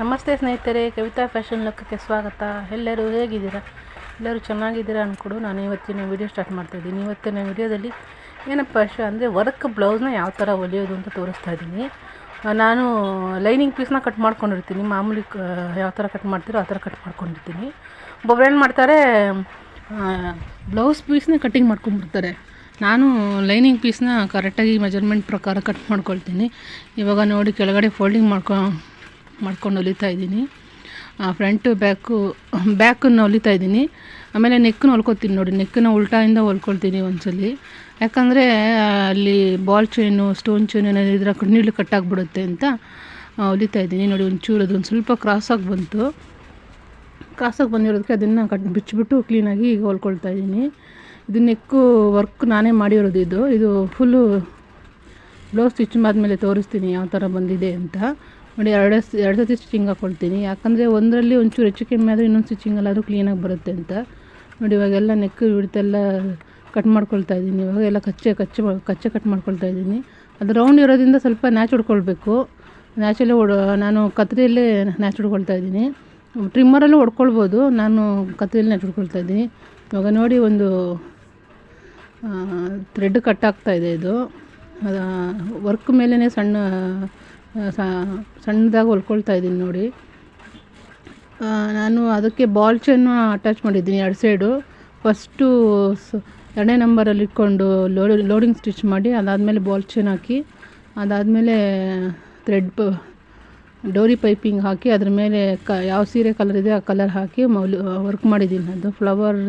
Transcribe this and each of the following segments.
ನಮಸ್ತೆ ಸ್ನೇಹಿತರೆ, ಕವಿತಾ ಫ್ಯಾಷನ್ ಲೋಕಕ್ಕೆ ಸ್ವಾಗತ. ಎಲ್ಲರೂ ಹೇಗಿದ್ದೀರಾ? ಎಲ್ಲರೂ ಚೆನ್ನಾಗಿದ್ದೀರಾ ಅಂದ್ಕೊಡು ನಾನು ಇವತ್ತಿನ ವಿಡಿಯೋ ಸ್ಟಾರ್ಟ್ ಮಾಡ್ತಾಯಿದ್ದೀನಿ ಇವತ್ತಿನ ವಿಡಿಯೋದಲ್ಲಿ ಏನಪ್ಪ ವಿಷಯ ಅಂದರೆ ವರ್ಕ್ ಬ್ಲೌಸ್ನ ಯಾವ ಥರ ಹೊಲಿಯೋದು ಅಂತ ತೋರಿಸ್ತಾ ಇದ್ದೀನಿ. ನಾನು ಲೈನಿಂಗ್ ಪೀಸ್ನ ಕಟ್ ಮಾಡ್ಕೊಂಡಿರ್ತೀನಿ. ಮಾಮೂಲಿ ಯಾವ ಥರ ಕಟ್ ಮಾಡ್ತೀರೋ ಆ ಥರ ಕಟ್ ಮಾಡ್ಕೊಂಡಿರ್ತೀನಿ. ಒಬ್ಬೊಬ್ರು ಏನು ಮಾಡ್ತಾರೆ ಬ್ಲೌಸ್ ಪೀಸ್ನ ಕಟ್ಟಿಂಗ್ ಮಾಡ್ಕೊಂಡ್ಬಿಡ್ತಾರೆ. ನಾನು ಲೈನಿಂಗ್ ಪೀಸ್ನ ಕರೆಕ್ಟಾಗಿ ಮೆಜರ್ಮೆಂಟ್ ಪ್ರಕಾರ ಕಟ್ ಮಾಡ್ಕೊಳ್ತೀನಿ. ಇವಾಗ ನೋಡಿ, ಕೆಳಗಡೆ ಫೋಲ್ಡಿಂಗ್ ಮಾಡ್ಕೊ ಮಾಡ್ಕೊಂಡು ಹೊಲಿತಾ ಇದ್ದೀನಿ. ಫ್ರಂಟು ಬ್ಯಾಕು ಬ್ಯಾಕನ್ನು ಹೊಲಿತಾ ಇದ್ದೀನಿ. ಆಮೇಲೆ ನೆಕ್ಕನ್ನು ಹೊಲ್ಕೊತೀನಿ ನೋಡಿ ನೆಕ್ಕನ್ನು ಉಲ್ಟಾಯಿಂದ ಹೊಲ್ಕೊಳ್ತೀನಿ ಒಂದ್ಸಲಿ. ಯಾಕಂದರೆ ಅಲ್ಲಿ ಬಾಲ್ ಚೈನು ಸ್ಟೋನ್ ಚೈನು ಏನಾದ್ರು ಇದ್ರೆ ಕಣ್ಣೀಳು ಕಟ್ಟಾಗ್ಬಿಡುತ್ತೆ ಅಂತ ಹೊಲಿತಾ ಇದ್ದೀನಿ. ನೋಡಿ, ಒಂಚೂರು ಅದೊಂದು ಸ್ವಲ್ಪ ಕ್ರಾಸಾಗಿ ಬಂತು. ಕ್ರಾಸಾಗಿ ಬಂದಿರೋದಕ್ಕೆ ಅದನ್ನು ಕಟ್, ಬಿಚ್ಚಿಬಿಟ್ಟು ಕ್ಲೀನಾಗಿ ಈಗ ಹೊಲ್ಕೊಳ್ತಾ ಇದ್ದೀನಿ. ಇದು ನೆಕ್ಕು ವರ್ಕ್ ನಾನೇ ಮಾಡಿರೋದು ಇದು. ಇದು ಫುಲ್ಲು ಬ್ಲೌಸ್ ಸ್ಟಿಚ್ ಆದಮೇಲೆ ತೋರಿಸ್ತೀನಿ ಯಾವ ಥರ ಬಂದಿದೆ ಅಂತ. ನೋಡಿ, ಎರಡು ಎರಡು ಸತಿ ಸ್ಟಿಚಿಂಗ್ ಹಾಕ್ಕೊಳ್ತೀನಿ ಯಾಕಂದರೆ ಒಂದರಲ್ಲಿ ಒಂಚೂರು ಹೆಚ್ಚು ಕಮ್ಮಿ ಆದರೆ ಇನ್ನೊಂದು ಸ್ಟಿಚಿಂಗಲ್ಲಾದರೂ ಕ್ಲೀನಾಗಿ ಬರುತ್ತೆ ಅಂತ. ನೋಡಿ, ಇವಾಗೆಲ್ಲ ನೆಕ್ ಹಿಡಿತೆಲ್ಲ ಕಟ್ ಮಾಡ್ಕೊಳ್ತಾ ಇದ್ದೀನಿ. ಇವಾಗ ಎಲ್ಲ ಕಚ್ಚೆ ಕಚ್ಚೆ ಕಚ್ಚೆ ಕಟ್ ಮಾಡ್ಕೊಳ್ತಾ ಇದ್ದೀನಿ. ಅದು ರೌಂಡ್ ಇರೋದ್ರಿಂದ ಸ್ವಲ್ಪ ನ್ಯಾಚ್ ಹೊಡ್ಕೊಳ್ಬೇಕು ನ್ಯಾಚಲ್ಲೇ ಹೊಡ ನಾನು ಕತ್ರಿಯಲ್ಲೇ ನ್ಯಾಚ್ ಹೊಡ್ಕೊಳ್ತಾ ಇದ್ದೀನಿ. ಟ್ರಿಮ್ಮರಲ್ಲೂ ಹೊಡ್ಕೊಳ್ಬೋದು. ನಾನು ಕತ್ರಿಯಲ್ಲಿ ನ್ಯಾಚ್ ಹೊಡ್ಕೊಳ್ತಾ ಇದ್ದೀನಿ. ಇವಾಗ ನೋಡಿ, ಒಂದು ಥ್ರೆಡ್ ಕಟ್ ಆಗ್ತಾ ಇದೆ ವರ್ಕ್ ಮೇಲೇ ಸಣ್ಣ ಸಣ್ಣದಾಗಿ ಹೊಲ್ಕೊಳ್ತಾ ಇದ್ದೀನಿ ನೋಡಿ. ನಾನು ಅದಕ್ಕೆ ಬಾಲ್ ಚೈನು ಅಟ್ಯಾಚ್ ಮಾಡಿದ್ದೀನಿ ಎರಡು ಸೈಡು ಫಸ್ಟು ಎರಡನೇ ನಂಬರಲ್ಲಿ ಇಟ್ಕೊಂಡು ಲೋಡ್ ಲೋಡಿಂಗ್ ಸ್ಟಿಚ್ ಮಾಡಿ ಅದಾದಮೇಲೆ ಬಾಲ್ ಚೈನ್ ಹಾಕಿ, ಅದಾದಮೇಲೆ ಥ್ರೆಡ್ ಪ, ಡೋರಿ ಪೈಪಿಂಗ್ ಹಾಕಿ ಅದ್ರ ಮೇಲೆ ಕ, ಯಾವ ಸೀರೆ ಕಲರ್ ಇದೆ ಆ ಕಲರ್ ಹಾಕಿ ಮೌಲ್ ವರ್ಕ್ ಮಾಡಿದ್ದೀನಿ. ಅದು ಫ್ಲವರ್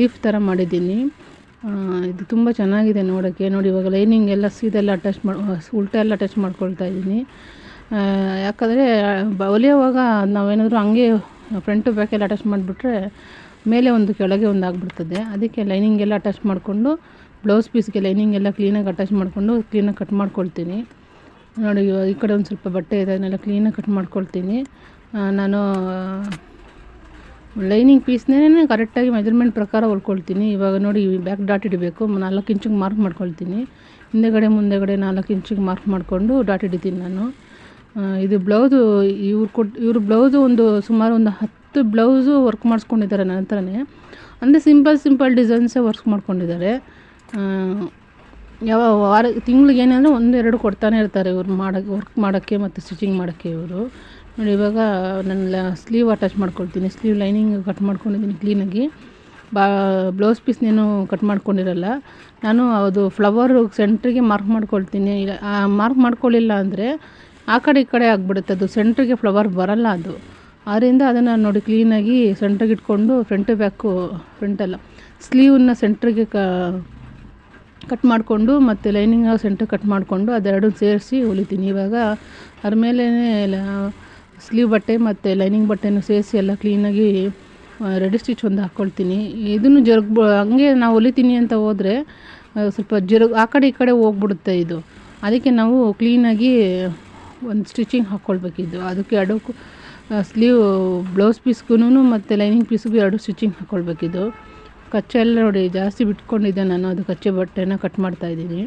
ಲೀಫ್ ಥರ ಮಾಡಿದ್ದೀನಿ. ಇದು ತುಂಬ ಚೆನ್ನಾಗಿದೆ ನೋಡೋಕ್ಕೆ ನೋಡಿ, ಇವಾಗ ಲೈನಿಂಗ್ ಎಲ್ಲ ಸೀದೆಲ್ಲ ಅಟ್ಯಾಚ್ ಮಾಡಿ ಉಲ್ಟಾ ಎಲ್ಲ ಅಟ್ಯಾಚ್ ಮಾಡ್ಕೊಳ್ತಾ ಇದ್ದೀನಿ. ಯಾಕಂದರೆ, ಬ ಹೊಲಿಯೋವಾಗ ನಾವೇನಾದರೂ ಹಂಗೆ ಫ್ರಂಟು ಬ್ಯಾಕೆಲ್ಲ ಅಟ್ಯಾಚ್ ಮಾಡಿಬಿಟ್ರೆ ಮೇಲೆ ಒಂದು ಕೆಳಗೆ ಒಂದು ಆಗಿಬಿಡ್ತದೆ. ಅದಕ್ಕೆ ಲೈನಿಂಗ್ ಎಲ್ಲ ಅಟ್ಯಾಚ್ ಮಾಡಿಕೊಂಡು ಬ್ಲೌಸ್ ಪೀಸ್ಗೆ ಲೈನಿಂಗ್ ಎಲ್ಲ ಕ್ಲೀನಾಗಿ ಅಟ್ಯಾಚ್ ಮಾಡಿಕೊಂಡು ಕ್ಲೀನಾಗಿ ಕಟ್ ಮಾಡ್ಕೊಳ್ತೀನಿ. ನೋಡಿ, ಈ ಕಡೆ ಒಂದು ಸ್ವಲ್ಪ ಬಟ್ಟೆ ಇದೆ, ಅದನ್ನೆಲ್ಲ ಕ್ಲೀನಾಗಿ ಕಟ್ ಮಾಡ್ಕೊಳ್ತೀನಿ. ನಾನು ಲೈನಿಂಗ್ ಪೀಸ್ನೇ ಕರೆಕ್ಟಾಗಿ ಮೆಜರ್ಮೆಂಟ್ ಪ್ರಕಾರ ಹೊಲ್ಕೊಳ್ತೀನಿ. ಇವಾಗ ನೋಡಿ ಬ್ಯಾಕ್ ಡಾಟ್ ಇಡಬೇಕು. ನಾಲ್ಕು ಇಂಚಿಗೆ ಮಾರ್ಕ್ ಮಾಡ್ಕೊಳ್ತೀನಿ. ಹಿಂದೆಗಡೆ, ಮುಂದೆಗಡೆ ನಾಲ್ಕು ಇಂಚಿಗೆ ಮಾರ್ಕ್ ಮಾಡಿಕೊಂಡು ಡಾಟ್ ಹಿಡಿತೀನಿ ನಾನು. ಇದು ಬ್ಲೌಸು ಇವ್ರು ಕೊಟ್ಟು ಇವ್ರ ಬ್ಲೌಸು ಒಂದು ಸುಮಾರು ಒಂದು ಹತ್ತು ಬ್ಲೌಸು ವರ್ಕ್ ಮಾಡಿಸ್ಕೊಂಡಿದ್ದಾರೆ ನನ್ನ ಹತ್ರನೇ. ಅಂದರೆ ಸಿಂಪಲ್ ಸಿಂಪಲ್ ಡಿಸೈನ್ಸೇ ವರ್ಕ್ ಮಾಡ್ಕೊಂಡಿದ್ದಾರೆ. ಯಾವ ವಾರ, ತಿಂಗ್ಳಿಗೆ ಏನಂದರೆ ಒಂದೆರಡು ಕೊಡ್ತಾನೆ ಇರ್ತಾರೆ ಇವ್ರು ಮಾಡೋಕ್ಕೆ ವರ್ಕ್ ಮಾಡೋಕ್ಕೆ ಮತ್ತು ಸ್ಟಿಚಿಂಗ್ ಮಾಡೋಕ್ಕೆ ಇವರು. ನೋಡಿ, ಇವಾಗ ನನ್ನ ಸ್ಲೀವ್ ಅಟ್ಯಾಚ್ ಮಾಡ್ಕೊಳ್ತೀನಿ. ಸ್ಲೀವ್ ಲೈನಿಂಗ್ ಕಟ್ ಮಾಡ್ಕೊಂಡಿದ್ದೀನಿ ಕ್ಲೀನಾಗಿ ಬಾ ಬ್ಲೌಸ್ ಪೀಸ್ನೇನು ಕಟ್ ಮಾಡ್ಕೊಂಡಿರಲ್ಲ. ನಾನು ಅದು ಫ್ಲವರು ಸೆಂಟ್ರಿಗೆ ಮಾರ್ಕ್ ಮಾಡ್ಕೊಳ್ತೀನಿ. ಮಾರ್ಕ್ ಮಾಡ್ಕೊಳ್ಳಿಲ್ಲ ಅಂದರೆ ಆ ಕಡೆ ಈ ಕಡೆ ಆಗಿಬಿಡುತ್ತೆ. ಅದು ಸೆಂಟ್ರಿಗೆ ಫ್ಲವರ್ ಬರಲ್ಲ ಅದು. ಆದ್ದರಿಂದ ಅದನ್ನು ನೋಡಿ ಕ್ಲೀನಾಗಿ ಸೆಂಟ್ರಿಗೆ ಇಟ್ಕೊಂಡು ಫ್ರಂಟ್ ಬ್ಯಾಕು ಫ್ರಂಟಲ್ಲ ಸ್ಲೀವನ್ನ ಸೆಂಟ್ರಿಗೆ ಕ ಕಟ್ ಮಾಡಿಕೊಂಡು ಮತ್ತು ಲೈನಿಂಗ್ ಸೆಂಟ್ರಿಗೆ ಕಟ್ ಮಾಡಿಕೊಂಡು ಅದೆರಡು ಸೇರಿಸಿ ಹೊಲಿತೀನಿ. ಇವಾಗ ಅದ್ರ ಮೇಲೆ ಸ್ಲೀವ್ ಬಟ್ಟೆ ಮತ್ತು ಲೈನಿಂಗ್ ಬಟ್ಟೆನೂ ಸೇರಿಸಿ ಎಲ್ಲ ಕ್ಲೀನಾಗಿ ರೆಡಿ ಸ್ಟಿಚ್ ಒಂದು ಹಾಕ್ಕೊಳ್ತೀನಿ ಇದನ್ನು ಜರುಗ್ ಹಂಗೆ ನಾವು ಹೊಲಿತೀನಿ ಅಂತ ಹೋದರೆ ಸ್ವಲ್ಪ ಜರುಗ್, ಆ ಕಡೆ ಈ ಕಡೆ ಹೋಗ್ಬಿಡುತ್ತೆ ಇದು. ಅದಕ್ಕೆ ನಾವು ಕ್ಲೀನಾಗಿ ಒಂದು ಸ್ಟಿಚಿಂಗ್ ಹಾಕ್ಕೊಳ್ಬೇಕಿದ್ದು ಅದಕ್ಕೆ ಎರಡಕ್ಕೂ ಸ್ಲೀವ್, ಬ್ಲೌಸ್ ಪೀಸ್ಗೂ ಮತ್ತು ಲೈನಿಂಗ್ ಪೀಸ್ಗೂ ಎರಡು ಸ್ಟಿಚಿಂಗ್ ಹಾಕ್ಕೊಳ್ಬೇಕಿದ್ದು ಕಚ್ಚೆ ಎಲ್ಲ ನೋಡಿ ಜಾಸ್ತಿ ಬಿಟ್ಕೊಂಡಿದ್ದೆ ನಾನು, ಅದು ಕಚ್ಚೆ ಬಟ್ಟೆನ ಕಟ್ ಮಾಡ್ತಾ ಇದ್ದೀನಿ.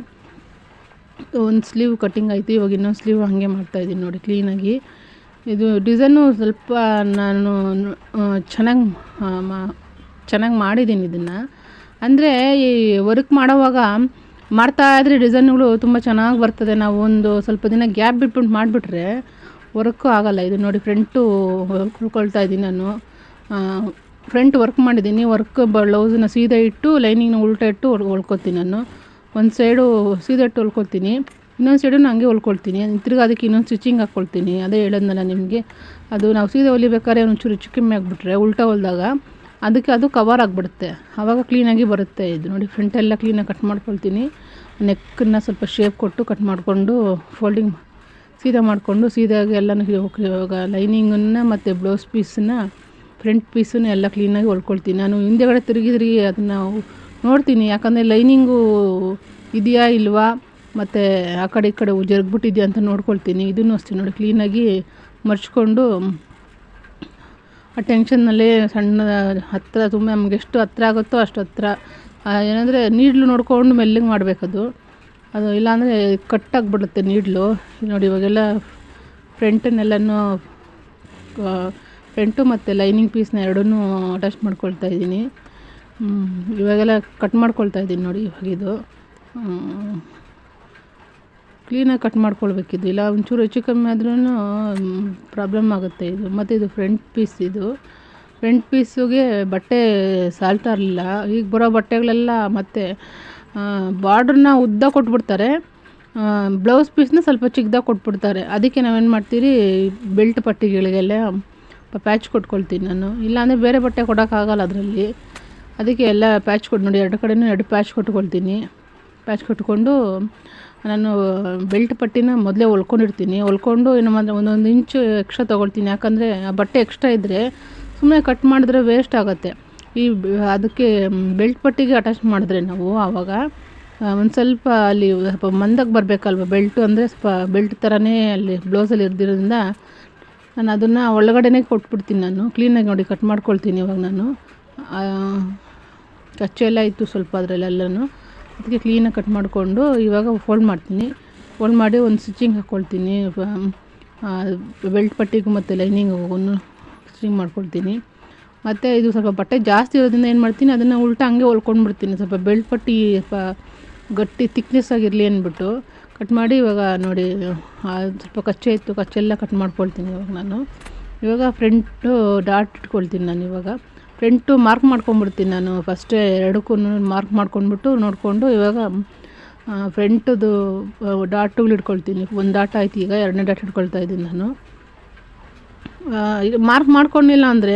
ಒಂದು ಸ್ಲೀವ್ ಕಟ್ಟಿಂಗ್ ಆಯಿತು, ಇವಾಗ ಇನ್ನೊಂದು ಸ್ಲೀವ್ ಹಾಗೆ ಮಾಡ್ತಾಯಿದ್ದೀನಿ ನೋಡಿ ಕ್ಲೀನಾಗಿ. ಇದು ಡಿಸೈನು ಸ್ವಲ್ಪ ನಾನು ಚೆನ್ನಾಗಿ ಚೆನ್ನಾಗಿ ಮಾಡಿದ್ದೀನಿ ಇದನ್ನು. ಅಂದರೆ ಈ ವರ್ಕ್ ಮಾಡೋವಾಗ ಮಾಡ್ತಾ ಇದ್ರೆ ಡಿಸೈನ್ಗಳು ತುಂಬ ಚೆನ್ನಾಗಿ ಬರ್ತದೆ. ನಾವು ಒಂದು ಸ್ವಲ್ಪ ದಿನ ಗ್ಯಾಪ್ ಬಿಟ್ಬಿಟ್ಟು ಮಾಡಿಬಿಟ್ರೆ ವರ್ಕು ಆಗೋಲ್ಲ. ಇದು ನೋಡಿ ಫ್ರಂಟು ಉಳ್ಕೊಳ್ತಾ ಇದ್ದೀನಿ ನಾನು. ಫ್ರಂಟ್ ವರ್ಕ್ ಮಾಡಿದ್ದೀನಿ ವರ್ಕ್ ಬ್ಲೌಸನ್ನ ಸೀದಾ ಇಟ್ಟು ಲೈನಿಂಗ್ನ ಉಲ್ಟಾ ಇಟ್ಟು ಉಳ್ಕೊತೀನಿ ನಾನು. ಒಂದು ಸೈಡು ಸೀದಾ ಇಟ್ಟು ಹೊಲ್ಕೊತೀನಿ ಇನ್ನೊಂದು ಸೈಡನ್ನು ಹಂಗೆ ಹೊಲ್ಕೊಳ್ತೀನಿ. ತಿರ್ಗಿ ಅದಕ್ಕೆ ಇನ್ನೊಂದು ಸ್ಟಿಚಿಂಗ್ ಹಾಕ್ಕೊಳ್ತೀನಿ ಅದೇ ಹೇಳೋದ್ನಲ್ಲ ನಿಮಗೆ. ಅದು ನಾವು ಸೀದಾ ಹೊಲಿಬೇಕಾದ್ರೆ ಒಂಚೂರು ಹೆಚ್ಚು ಕಮ್ಮಿ ಆಗಿಬಿಟ್ರೆ ಉಲ್ಟಾ ಹೊಲಿದಾಗ ಅದಕ್ಕೆ ಅದು ಕವರ್ ಆಗಿಬಿಡುತ್ತೆ. ಆವಾಗ ಕ್ಲೀನಾಗಿ ಬರುತ್ತೆ ಇದು. ನೋಡಿ ಫ್ರಂಟೆಲ್ಲ ಕ್ಲೀನಾಗಿ ಕಟ್ ಮಾಡ್ಕೊಳ್ತೀನಿ. ನೆಕ್ಕನ್ನು ಸ್ವಲ್ಪ ಶೇಪ್ ಕೊಟ್ಟು ಕಟ್ ಮಾಡಿಕೊಂಡು ಫೋಲ್ಡಿಂಗ್ ಸೀದಾ ಮಾಡಿಕೊಂಡು ಸೀದಾಗಿ ಎಲ್ಲನೂ ಇವಾಗ ಲೈನಿಂಗನ್ನು ಮತ್ತು ಬ್ಲೌಸ್ ಪೀಸನ್ನ ಫ್ರಂಟ್ ಪೀಸನ್ನ ಎಲ್ಲ ಕ್ಲೀನಾಗಿ ಹೊಲ್ಕೊಳ್ತೀನಿ. ನಾನು ಹಿಂದೆಗಡೆ ತಿರುಗಿ ತಿರುಗಿ ಅದನ್ನು ನೋಡ್ತೀನಿ. ಯಾಕಂದರೆ ಲೈನಿಂಗು ಇದೆಯಾ ಇಲ್ವಾ? ಮತ್ತು ಆ ಕಡೆ ಈ ಕಡೆ ಜರುಗ್ಬಿಟ್ಟಿದೆಯಾ ಅಂತ ನೋಡ್ಕೊಳ್ತೀನಿ. ಇದನ್ನು ಅಷ್ಟೇ ನೋಡಿ ಕ್ಲೀನಾಗಿ ಮರ್ಚ್ಕೊಂಡು, ಆ ಟೆನ್ಷನ್ನಲ್ಲೇ ಸಣ್ಣ ಹತ್ತಿರ ತುಂಬ ನಮ್ಗೆ ಎಷ್ಟು ಹತ್ತಿರ ಆಗುತ್ತೋ ಅಷ್ಟು ಹತ್ತಿರ ಏನಂದರೆ ನೀಡ್ಲು ನೋಡ್ಕೊಂಡು ಮೆಲ್ಲಿಂಗ್ ಮಾಡಬೇಕದು. ಅದು ಇಲ್ಲಾಂದರೆ ಕಟ್ಟಾಗಿಬಿಡುತ್ತೆ ನೀಡ್ಲು. ನೋಡಿ, ಇವಾಗೆಲ್ಲ ಫ್ರಂಟನ್ನೆಲ್ಲನೂ ಫ್ರಂಟು ಮತ್ತು ಲೈನಿಂಗ್ ಪೀಸ್ನ ಎರಡೂ ಅಟ್ಯಾಚ್ ಮಾಡ್ಕೊಳ್ತಾ ಇದ್ದೀನಿ. ಇವಾಗೆಲ್ಲ ಕಟ್ ಮಾಡ್ಕೊಳ್ತಾ ಇದ್ದೀನಿ ನೋಡಿ ಇವಾಗ ಇದು. ಕ್ಲೀನಾಗಿ ಕಟ್ ಮಾಡ್ಕೊಳ್ಬೇಕಿದ್ದು ಇಲ್ಲ, ಒಂಚೂರು ಹೆಚ್ಚು ಕಮ್ಮಿ ಆದ್ರೂ ಪ್ರಾಬ್ಲಮ್ ಆಗುತ್ತೆ ಇದು. ಮತ್ತು ಇದು ಫ್ರಂಟ್ ಪೀಸ್ ಇದು. ಫ್ರಂಟ್ ಪೀಸುಗೆ ಬಟ್ಟೆ ಸಾಲ್ತಾ ಇರಲಿಲ್ಲ ಈಗ ಬರೋ ಬಟ್ಟೆಗಳೆಲ್ಲ ಮತ್ತು ಬಾರ್ಡ್ರನ್ನ ಉದ್ದ ಕೊಟ್ಬಿಡ್ತಾರೆ. ಬ್ಲೌಸ್ ಪೀಸ್ನ ಸ್ವಲ್ಪ ಚಿಕ್ಕದಾಗ ಕೊಟ್ಬಿಡ್ತಾರೆ. ಅದಕ್ಕೆ ನಾವೇನು ಮಾಡ್ತೀರಿ ಬೆಲ್ಟ್ ಪಟ್ಟಿಗಳಿಗೆಲ್ಲ ಪ್ಯಾಚ್ ಕೊಟ್ಕೊಳ್ತೀನಿ ನಾನು. ಇಲ್ಲಾಂದರೆ ಬೇರೆ ಬಟ್ಟೆ ಕೊಡೋಕ್ಕಾಗಲ್ಲ ಅದರಲ್ಲಿ. ಅದಕ್ಕೆ ಎಲ್ಲ ಪ್ಯಾಚ್ ಕೊಟ್ಟು ನೋಡಿ, ಎರಡು ಕಡೆಯೂ ಎರಡು ಪ್ಯಾಚ್ ಕೊಟ್ಕೊಳ್ತೀನಿ. ಪ್ಯಾಚ್ ಕಟ್ಕೊಂಡು ನಾನು ಬೆಲ್ಟ್ ಪಟ್ಟಿನ ಮೊದಲೇ ಹೊಲ್ಕೊಂಡಿರ್ತೀನಿ. ಹೊಲ್ಕೊಂಡು ಏನು ಮಾಡಿದ್ರೆ ಒಂದೊಂದು ಇಂಚು ಎಕ್ಸ್ಟ್ರಾ ತೊಗೊಳ್ತೀನಿ. ಯಾಕಂದರೆ ಆ ಬಟ್ಟೆ ಎಕ್ಸ್ಟ್ರಾ ಇದ್ದರೆ ಸುಮ್ಮನೆ ಕಟ್ ಮಾಡಿದ್ರೆ ವೇಸ್ಟ್ ಆಗುತ್ತೆ. ಈ ಅದಕ್ಕೆ ಬೆಲ್ಟ್ ಪಟ್ಟಿಗೆ ಅಟ್ಯಾಚ್ ಮಾಡಿದ್ರೆ ನಾವು ಆವಾಗ ಒಂದು ಸ್ವಲ್ಪ ಅಲ್ಲಿ ಸ್ವಲ್ಪ ಮಂದಕ್ಕೆ ಬರಬೇಕಲ್ವ ಬೆಲ್ಟು ಅಂದರೆ ಸ್ವಲ್ಪ ಬೆಲ್ಟ್ ಥರನೇ ಅಲ್ಲಿ ಬ್ಲೌಸಲ್ಲಿ ಇರ್ದಿರೋದ್ರಿಂದ ನಾನು ಅದನ್ನು ಒಳಗಡೆನೇ ಕೊಟ್ಬಿಡ್ತೀನಿ ನಾನು. ಕ್ಲೀನಾಗಿ ನೋಡಿ ಕಟ್ ಮಾಡ್ಕೊಳ್ತೀನಿ ಇವಾಗ ನಾನು. ಕಚ್ಚೆ ಎಲ್ಲ ಇತ್ತು ಸ್ವಲ್ಪ ಅದರಲ್ಲೆಲ್ಲನೂ. ಅದಕ್ಕೆ ಕ್ಲೀನಾಗಿ ಕಟ್ ಮಾಡಿಕೊಂಡು ಇವಾಗ ಫೋಲ್ಡ್ ಮಾಡ್ತೀನಿ. ಫೋಲ್ಡ್ ಮಾಡಿ ಒಂದು ಸ್ಟಿಚಿಂಗ್ ಹಾಕ್ಕೊಳ್ತೀನಿ ಬೆಲ್ಟ್ ಪಟ್ಟಿಗೂ ಮತ್ತು ಲೈನಿಂಗಿಗೂ ಸ್ಟಿಚಿಂಗ್ ಮಾಡ್ಕೊಳ್ತೀನಿ. ಮತ್ತು ಇದು ಸ್ವಲ್ಪ ಬಟ್ಟೆ ಜಾಸ್ತಿ ಇರೋದ್ರಿಂದ ಏನು ಮಾಡ್ತೀನಿ, ಅದನ್ನು ಉಲ್ಟಾ ಹಂಗೆ ಹೊಲ್ಕೊಂಡ್ಬಿಡ್ತೀನಿ ಸ್ವಲ್ಪ ಬೆಲ್ಟ್ ಪಟ್ಟಿ, ಸ್ವಲ್ಪ ಗಟ್ಟಿ ತಿಕ್ನೆಸ್ ಆಗಿರಲಿ ಅಂದ್ಬಿಟ್ಟು ಕಟ್ ಮಾಡಿ ಇವಾಗ ನೋಡಿ ಸ್ವಲ್ಪ ಕಚ್ಚೆ ಇತ್ತು, ಕಚ್ಚೆಲ್ಲ ಕಟ್ ಮಾಡ್ಕೊಳ್ತೀನಿ ಇವಾಗ ನಾನು. ಇವಾಗ ಫ್ರಂಟು ಡಾಟ್ ಇಟ್ಕೊಳ್ತೀನಿ ನಾನು ಇವಾಗ. ಫ್ರಂಟು ಮಾರ್ಕ್ ಮಾಡ್ಕೊಂಡ್ಬಿಡ್ತೀನಿ ನಾನು. ಫಸ್ಟೇ ಎರಡಕ್ಕೂ ಮಾರ್ಕ್ ಮಾಡ್ಕೊಂಡ್ಬಿಟ್ಟು ನೋಡಿಕೊಂಡು ಇವಾಗ ಫ್ರಂಟದು ಡಾಟುಗಳು ಇಟ್ಕೊಳ್ತೀನಿ. ಒಂದು ಡಾಟ್ ಆಯ್ತು ಈಗ, ಎರಡನೇ ಡಾಟ್ ಇಟ್ಕೊಳ್ತಾ ಇದ್ದೀನಿ ನಾನು. ಇದು ಮಾರ್ಕ್ ಮಾಡ್ಕೊಂಡಿಲ್ಲ ಅಂದರೆ,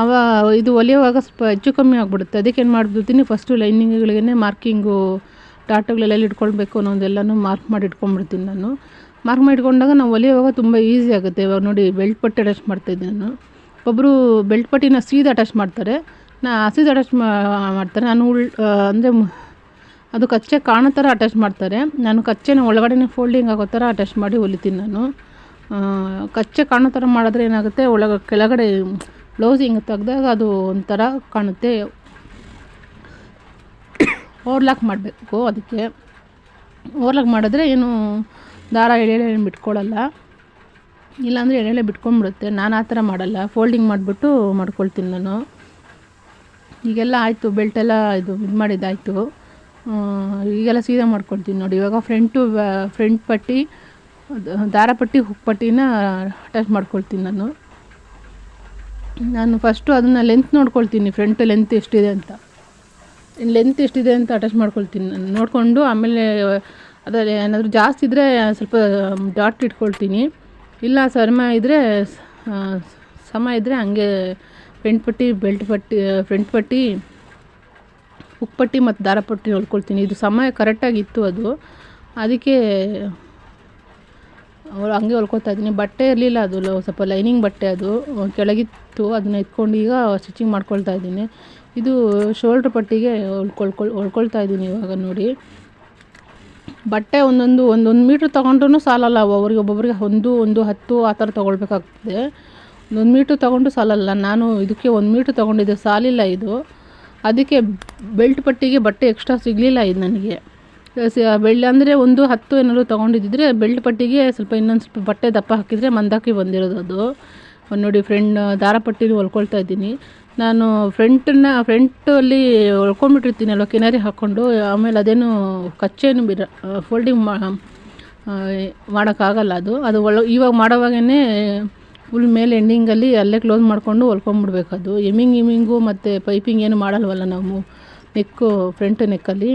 ಅವ, ಇದು ಹೊಲಿಯುವಾಗ ಸ್ವಲ್ಪ ಹೆಚ್ಚು ಕಮ್ಮಿ ಆಗಿಬಿಡುತ್ತೆ. ಅದಕ್ಕೆ ಏನು ಮಾಡ್ಬಿಡ್ತೀನಿ ಫಸ್ಟು ಲೈನಿಂಗ್ಗಳಿಗೇ ಮಾರ್ಕಿಂಗು ಡಾಟುಗಳೆಲ್ಲ ಇಟ್ಕೊಳ್ಬೇಕು ಅನ್ನೋದೆಲ್ಲನೂ ಮಾರ್ಕ್ ಮಾಡಿ ಇಟ್ಕೊಂಡ್ಬಿಡ್ತೀನಿ ನಾನು. ಮಾರ್ಕ್ ಮಾಡಿ ಇಟ್ಕೊಂಡಾಗ ನಾವು ಹೊಲಿಯುವಾಗ ತುಂಬ ಈಸಿ ಆಗುತ್ತೆ. ಇವಾಗ ನೋಡಿ ಬೆಲ್ಟ್ ಪಟ್ಟೆ ಅಟ್ಯಾಚ್ ಮಾಡ್ತಾಯಿದ್ದೀನಿ ನಾನು. ಒಬ್ಬರು ಬೆಲ್ಟ್ ಪಟ್ಟಿನ ಸೀದಾ ಅಟ್ಯಾಚ್ ಮಾಡ್ತಾರೆ. ನಾ ಸೀದಾ ಅಟ್ಯಾಚ್ ಮಾಡ್ತಾರೆ. ನಾನು ಉಳ್ ಅಂದರೆ ಅದು ಕಚ್ಚೆ ಕಾಣೋ ಥರ ಅಟ್ಯಾಚ್ ಮಾಡ್ತಾರೆ. ನಾನು ಕಚ್ಚೆನ ಒಳಗಡೆನೇ ಫೋಲ್ಡಿಂಗ್ ಆಗೋ ಥರ ಅಟ್ಯಾಚ್ ಮಾಡಿ ಹೊಲಿತೀನಿ ನಾನು. ಕಚ್ಚೆ ಕಾಣೋ ಥರ ಮಾಡಿದ್ರೆ ಏನಾಗುತ್ತೆ? ಒಳಗೆ ಕೆಳಗಡೆ ಬ್ಲೌಸ್ ಹಿಂಗೆ ತೆಗ್ದಾಗ ಅದು ಒಂಥರ ಕಾಣುತ್ತೆ. ಓವರ್ಲಾಕ್ ಮಾಡಬೇಕು ಅದಕ್ಕೆ. ಓರ್ಲಾಕ್ ಮಾಡಿದ್ರೆ ಏನು ದಾರ ಎಳೆ ಬಿಟ್ಕೊಳ್ಳಲ್ಲ ಇಲ್ಲಾಂದರೆ ಎಳೆ ಬಿಟ್ಕೊಂಡ್ಬಿಡುತ್ತೆ ನಾನು ಆ ಥರ ಮಾಡಲ್ಲ. ಫೋಲ್ಡಿಂಗ್ ಮಾಡಿಬಿಟ್ಟು ಮಾಡ್ಕೊಳ್ತೀನಿ ನಾನು. ಈಗೆಲ್ಲ ಆಯಿತು ಬೆಲ್ಟೆಲ್ಲ ಇದು ಇದು ಮಾಡಿದ್ದಾಯಿತು. ಈಗೆಲ್ಲ ಸೀದಾ ಮಾಡ್ಕೊಳ್ತೀನಿ ನೋಡಿ. ಇವಾಗ ಫ್ರಂಟು ಫ್ರಂಟ್ ಪಟ್ಟಿ ದಾರ ಪಟ್ಟಿ ಹುಕ್ ಪಟ್ಟಿನ ಅಟ್ಯಾಚ್ ಮಾಡ್ಕೊಳ್ತೀನಿ ನಾನು. ನಾನು ಫಸ್ಟು ಅದನ್ನು ಲೆಂತ್ ನೋಡ್ಕೊಳ್ತೀನಿ. ಫ್ರಂಟ್ ಲೆಂತ್ ಎಷ್ಟಿದೆ ಅಂತ. ಲೆಂತ್ ಎಷ್ಟಿದೆ ಅಂತ ಅಟ್ಯಾಚ್ ಮಾಡ್ಕೊಳ್ತೀನಿ ನಾನು. ನೋಡಿಕೊಂಡು ಆಮೇಲೆ, ಅದರಲ್ಲಿ ಏನಾದರೂ ಜಾಸ್ತಿ ಇದ್ದರೆ ಸ್ವಲ್ಪ ಡಾಟ್ ಇಟ್ಕೊಳ್ತೀನಿ. ಇಲ್ಲ ಸಮ ಇದ್ದರೆ ಸಮ ಇದ್ದರೆ ಹಂಗೆ ಫ್ರೆಂಟ್ ಪಟ್ಟಿ ಬೆಲ್ಟ್ ಪಟ್ಟಿ ಫ್ರಂಟ್ ಪಟ್ಟಿ ಹುಕ್ ಪಟ್ಟಿ ಮತ್ತು ದಾರ ಪಟ್ಟಿ ಹೊಲ್ಕೊಳ್ತೀನಿ. ಇದು ಸಮಯ ಕರೆಕ್ಟಾಗಿತ್ತು ಅದು. ಅದಕ್ಕೆ ಹಂಗೆ ಹೊಲ್ಕೊತಾ ಇದ್ದೀನಿ. ಬಟ್ಟೆ ಇರಲಿಲ್ಲ ಅದು ಸ್ವಲ್ಪ ಲೈನಿಂಗ್ ಬಟ್ಟೆ ಅದು. ಕೆಳಗಿತ್ತು, ಅದನ್ನ ಎತ್ಕೊಂಡು ಈಗ ಸ್ಟಿಚಿಂಗ್ ಮಾಡ್ಕೊಳ್ತಾ ಇದ್ದೀನಿ. ಇದು ಶೋಲ್ಡ್ರ್ ಪಟ್ಟಿಗೆ ಹೊಲ್ಕೊಳ್ಕೊಳ್, ಹೊಲ್ಕೊಳ್ತಾ ಇದ್ದೀನಿ ಇವಾಗ ನೋಡಿ. ಬಟ್ಟೆ ಒಂದೊಂದು ಒಂದೊಂದು ಮೀಟ್ರ್ ತೊಗೊಂಡ್ರೂ ಸಾಲಲ್ಲ. ಒಬ್ಬರಿಗೆ ಒಬ್ಬೊಬ್ಬರಿಗೆ ಒಂದು ಒಂದು ಹತ್ತು ಆ ಥರ ತೊಗೊಳ್ಬೇಕಾಗ್ತದೆ. ಒಂದೊಂದು ಮೀಟ್ರ್ ತೊಗೊಂಡು ಸಾಲಲ್ಲ. ನಾನು ಇದಕ್ಕೆ ಒಂದು ಮೀಟ್ರ್ ತೊಗೊಂಡಿದ್ದೆ ಸಾಲಿಲ್ಲ ಇದು. ಅದಕ್ಕೆ ಬೆಲ್ಟ್ ಪಟ್ಟಿಗೆ ಬಟ್ಟೆ ಎಕ್ಸ್ಟ್ರಾ ಸಿಗಲಿಲ್ಲ ಇದು ನನಗೆ. ಬೆಳ್ಳಿ ಅಂದರೆ ಒಂದು ಹತ್ತು ಏನಾದ್ರು ತೊಗೊಂಡಿದ್ದಿದ್ರೆ ಬೆಲ್ಟ್ ಪಟ್ಟಿಗೆ ಸ್ವಲ್ಪ ಇನ್ನೊಂದು ಸ್ವಲ್ಪ ಬಟ್ಟೆ ದಪ್ಪ ಹಾಕಿದರೆ ಮಂದಾಕಿ ಬಂದಿರೋದು ಅದು. ನೋಡಿ, ಫ್ರೆಂಡ್ ದಾರ ಪಟ್ಟಿಲಿ ಹೊಲ್ಕೊಳ್ತಾ ಇದ್ದೀನಿ. ನಾನು ಫ್ರಂಟನ್ನ, ಫ್ರಂಟಲ್ಲಿ ಹೊಲ್ಕೊಂಡ್ಬಿಟ್ಟಿರ್ತೀನಿ ಅಲ್ವ ಕಿನಾರಿ ಹಾಕ್ಕೊಂಡು, ಆಮೇಲೆ ಅದೇನು ಕಚ್ಚೇನು ಬಿರ ಫೋಲ್ಡಿಂಗ್ ಮಾಡೋಕ್ಕಾಗಲ್ಲ ಅದು. ಅದು ಒಳ ಇವಾಗ ಮಾಡೋವಾಗೇ ಫುಲ್ ಮೇಲೆ ಎಂಡಿಂಗಲ್ಲಿ ಅಲ್ಲೇ ಕ್ಲೋಸ್ ಮಾಡಿಕೊಂಡು ಹೊಲ್ಕೊಂಬಿಡ್ಬೇಕು ಅದು. ಎಮಿಂಗ್ ಇಮಿಂಗು ಮತ್ತು ಪೈಪಿಂಗ್ ಏನು ಮಾಡಲ್ವಲ್ಲ ನಾವು ನೆಕ್ಕು ಫ್ರಂಟ್ ನೆಕ್ಕಲ್ಲಿ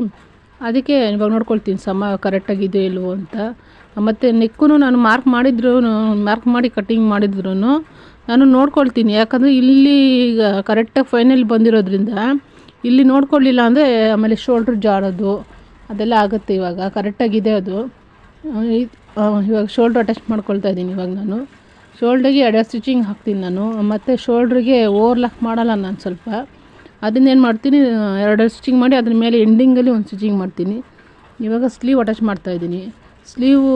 ಅದಕ್ಕೆ ಇವಾಗ ನೋಡ್ಕೊಳ್ತೀನಿ ಸಮ ಕರೆಕ್ಟಾಗಿದೆಯೋ ಇಲ್ವೋ ಅಂತ. ಮತ್ತು ನೆಕ್ಕೂ ನಾನು ಮಾರ್ಕ್ ಮಾಡಿದ್ರು ಮಾರ್ಕ್ ಮಾಡಿ ಕಟ್ಟಿಂಗ್ ಮಾಡಿದ್ರು ನಾನು ನೋಡ್ಕೊಳ್ತೀನಿ. ಯಾಕಂದರೆ ಇಲ್ಲಿ ಈಗ ಕರೆಕ್ಟಾಗಿ ಫೈನಲ್ ಬಂದಿರೋದ್ರಿಂದ ಇಲ್ಲಿ ನೋಡ್ಕೊಳ್ಳಿಲ್ಲ ಅಂದರೆ ಆಮೇಲೆ ಶೋಲ್ಡ್ರ್ ಜಾರೋದು ಅದೆಲ್ಲ ಆಗುತ್ತೆ ಇವಾಗ. ಕರೆಕ್ಟಾಗಿದೆ ಅದು. ಇವಾಗ ಶೋಲ್ಡ್ರ್ ಅಟ್ಯಾಚ್ ಮಾಡ್ಕೊಳ್ತಾ ಇದ್ದೀನಿ ಇವಾಗ ನಾನು. ಶೋಲ್ಡ್ರಿಗೆ ಎರಡು ಸ್ಟಿಚಿಂಗ್ ಹಾಕ್ತೀನಿ ನಾನು. ಮತ್ತು ಶೋಲ್ಡ್ರಿಗೆ ಓವರ್ಲಾಕ್ ಮಾಡಲ್ಲ ನಾನು ಸ್ವಲ್ಪ. ಅದನ್ನ ಏನು ಮಾಡ್ತೀನಿ, ಎರಡು ಸ್ಟಿಚಿಂಗ್ ಮಾಡಿ ಅದ್ರ ಮೇಲೆ ಎಂಡಿಂಗಲ್ಲಿ ಒಂದು ಸ್ಟಿಚಿಂಗ್ ಮಾಡ್ತೀನಿ. ಇವಾಗ ಸ್ಲೀವ್ ಅಟ್ಯಾಚ್ ಮಾಡ್ತಾಯಿದ್ದೀನಿ ಸ್ಲೀವು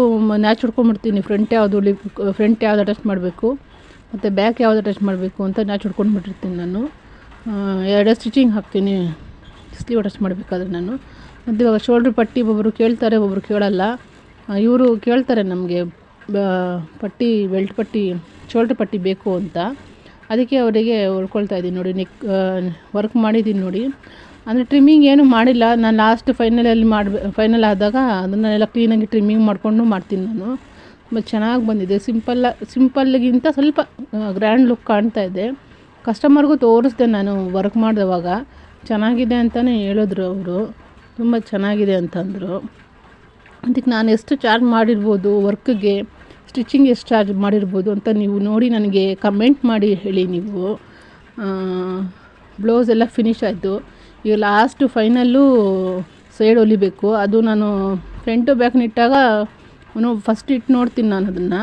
ನ್ಯಾಚ್ ಹೊಡ್ಕೊಂಬಿಡ್ತೀನಿ ಫ್ರಂಟ್ ಯಾವುದು ಫ್ರಂಟ್ ಯಾವ್ದು ಅಟ್ಯಾಚ್ ಮಾಡಬೇಕು. ಮತ್ತು ಬ್ಯಾಕ್ ಯಾವ್ದು ಅಟ್ಯಾಚ್ ಮಾಡಬೇಕು ಅಂತ ನ್ಯಾಚ್ ಹೊಡ್ಕೊಂಡ್ಬಿಟ್ಟಿರ್ತೀನಿ ನಾನು. ಎರಡು ಸ್ಟಿಚಿಂಗ್ ಹಾಕ್ತೀನಿ. ಸ್ಲೀವ್ ಅಟ್ಯಾಚ್ ಮಾಡಬೇಕಾದ್ರೆ ನಾನು. ಮತ್ತು ಇವಾಗ ಶೋಲ್ಡ್ರ್ ಪಟ್ಟಿ ಒಬ್ಬರು ಕೇಳ್ತಾರೆ ಒಬ್ಬರು ಕೇಳಲ್ಲ. ಇವರು ಕೇಳ್ತಾರೆ ನಮಗೆ ಪಟ್ಟಿ ಬೆಲ್ಟ್ ಪಟ್ಟಿ ಶೋಲ್ಡ್ರ್ ಪಟ್ಟಿ ಬೇಕು ಅಂತ. ಅದಕ್ಕೆ ಅವರಿಗೆ ಹೊಲ್ಕೊಳ್ತಾ ಇದ್ದೀನಿ ನೋಡಿ ನೆಕ್ ವರ್ಕ್ ಮಾಡಿದ್ದೀನಿ ನೋಡಿ. ಅಂದರೆ ಟ್ರಿಮ್ಮಿಂಗ್ ಏನು ಮಾಡಿಲ್ಲ. ನಾನು ಲಾಸ್ಟ್ ಫೈನಲಲ್ಲಿ ಮಾಡ್ಬೇ ಫೈನಲ್ ಆದಾಗ ಅದನ್ನೆಲ್ಲ ಕ್ಲೀನಾಗಿ ಟ್ರಿಮ್ಮಿಂಗ್ ಮಾಡಿಕೊಂಡು ಮಾಡ್ತೀನಿ ನಾನು. ತುಂಬ ಚೆನ್ನಾಗಿ ಬಂದಿದೆ. ಸಿಂಪಲ್ಲ, ಸಿಂಪಲ್ಗಿಂತ ಸ್ವಲ್ಪ ಗ್ರ್ಯಾಂಡ್ ಲುಕ್ ಕಾಣ್ತಾ ಇದೆ. ಕಸ್ಟಮರ್ಗೂ ತೋರಿಸ್ದೆ ನಾನು ವರ್ಕ್ ಮಾಡಿದವಾಗ. ಚೆನ್ನಾಗಿದೆ ಅಂತಲೇ ಹೇಳಿದ್ರು ಅವರು. ತುಂಬ ಚೆನ್ನಾಗಿದೆ ಅಂತಂದರು. ಅದಕ್ಕೆ ನಾನು ಎಷ್ಟು ಚಾರ್ಜ್ ಮಾಡಿರ್ಬೋದು ವರ್ಕ್ಗೆ ಸ್ಟಿಚಿಂಗ್ ಎಷ್ಟು ಚಾರ್ಜ್ ಮಾಡಿರ್ಬೋದು ಅಂತ ನೀವು ನೋಡಿ ನನಗೆ ಕಮೆಂಟ್ ಮಾಡಿ ಹೇಳಿ ನೀವು. ಬ್ಲೌಸ್ ಎಲ್ಲ ಫಿನಿಶ್ ಆಯಿತು. ಈಗ ಲಾಸ್ಟು ಫೈನಲ್ಲು ಸೈಡ್ ಹೊಲಿಬೇಕು. ಅದು ನಾನು ಫ್ರಂಟು ಬ್ಯಾಕ್ ನಿಟ್ಟಾಗ ಫಸ್ಟ್ ಇಟ್ಟು ನೋಡ್ತೀನಿ ನಾನು ಅದನ್ನು.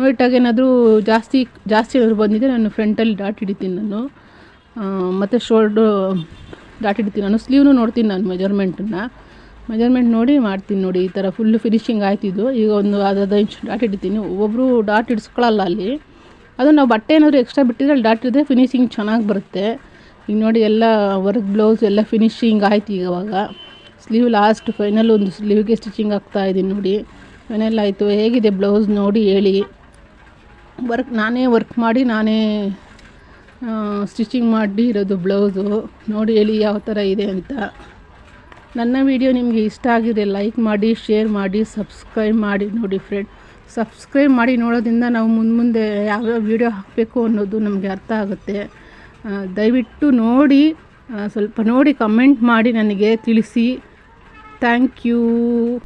ನೋಡಿಟ್ಟಾಗ ಏನಾದರೂ ಜಾಸ್ತಿ ಜಾಸ್ತಿ ಏನಾದರೂ ಬಂದಿದ್ದರೆ ನಾನು ಫ್ರಂಟಲ್ಲಿ ಡಾಟ್ ಹಿಡಿತೀನಿ ನಾನು. ಮತ್ತು ಶೋಲ್ಡ್ರು ಡಾಟ್ ಹಿಡಿತೀನಿ ನಾನು. ಸ್ಲೀವ್ನು ನೋಡ್ತೀನಿ ನಾನು ಮೆಜರ್ಮೆಂಟನ್ನು ಮೆಜರ್ಮೆಂಟ್ ನೋಡಿ ಮಾಡ್ತೀನಿ ನೋಡಿ, ಈ ಥರ ಫುಲ್ಲು ಫಿನಿಶಿಂಗ್ ಆಯ್ತಿದ್ದು ಈಗ ಒಂದು ಅರ್ಧ ಇಂಚ್ ಡಾಟ್ ಹಿಡಿತೀನಿ. ಒಬ್ಬೊಬ್ಬರು ಡಾಟ್ ಹಿಡಿಸ್ಕೊಳ್ಳಲ್ಲ ಅಲ್ಲಿ. ಅದು ನಾವು ಬಟ್ಟೆ ಏನಾದರೂ ಎಕ್ಸ್ಟ್ರಾ ಬಿಟ್ಟಿದ್ರೆ ಅಲ್ಲಿ ಡಾಟ್ ಹಿಡಿದ್ರೆ ಫಿನಿಶಿಂಗ್ ಚೆನ್ನಾಗಿ ಬರುತ್ತೆ. ಈಗ ನೋಡಿ ಎಲ್ಲ ವರ್ಕ್ ಬ್ಲೌಸ್ ಎಲ್ಲ ಫಿನಿಶಿಂಗ್ ಆಯ್ತು ಈಗ ಅವಾಗ ಸ್ಲೀವ್ ಲಾಸ್ಟ್ ಫೈನಲ್ ಒಂದು ಸ್ಲೀವ್ಗೆ ಸ್ಟಿಚಿಂಗ್ ಆಗ್ತಾ ಇದ್ದೀನಿ ನೋಡಿ. ಫೈನಲ್ ಆಯಿತು ಹೇಗಿದೆ ಬ್ಲೌಸ್ ನೋಡಿ ಹೇಳಿ. ವರ್ಕ್ ನಾನೇ ವರ್ಕ್ ಮಾಡಿ ನಾನೇ ಸ್ಟಿಚಿಂಗ್ ಮಾಡಿ ಇರೋದು ಬ್ಲೌಸು ನೋಡಿ ಹೇಳಿ ಯಾವ ಥರ ಇದೆ ಅಂತ. ನನ್ನ ವಿಡಿಯೋ ನಿಮಗೆ ಇಷ್ಟ ಆಗಿದೆ ಲೈಕ್ ಮಾಡಿ ಶೇರ್ ಮಾಡಿ ಸಬ್ಸ್ಕ್ರೈಬ್ ಮಾಡಿ ನೋಡಿ ಫ್ರೆಂಡ್ ಸಬ್ಸ್ಕ್ರೈಬ್ ಮಾಡಿ ನೋಡೋದ್ರಿಂದ ನಾವು ಮುಂದೆ ಮುಂದೆ ಯಾವ್ಯಾವ ವೀಡಿಯೋ ಹಾಕಬೇಕು ಅನ್ನೋದು ನಮಗೆ ಅರ್ಥ ಆಗುತ್ತೆ. ದಯವಿಟ್ಟು ನೋಡಿ ಸ್ವಲ್ಪ ನೋಡಿ ಕಮೆಂಟ್ ಮಾಡಿ ನನಗೆ ತಿಳಿಸಿ. Thank you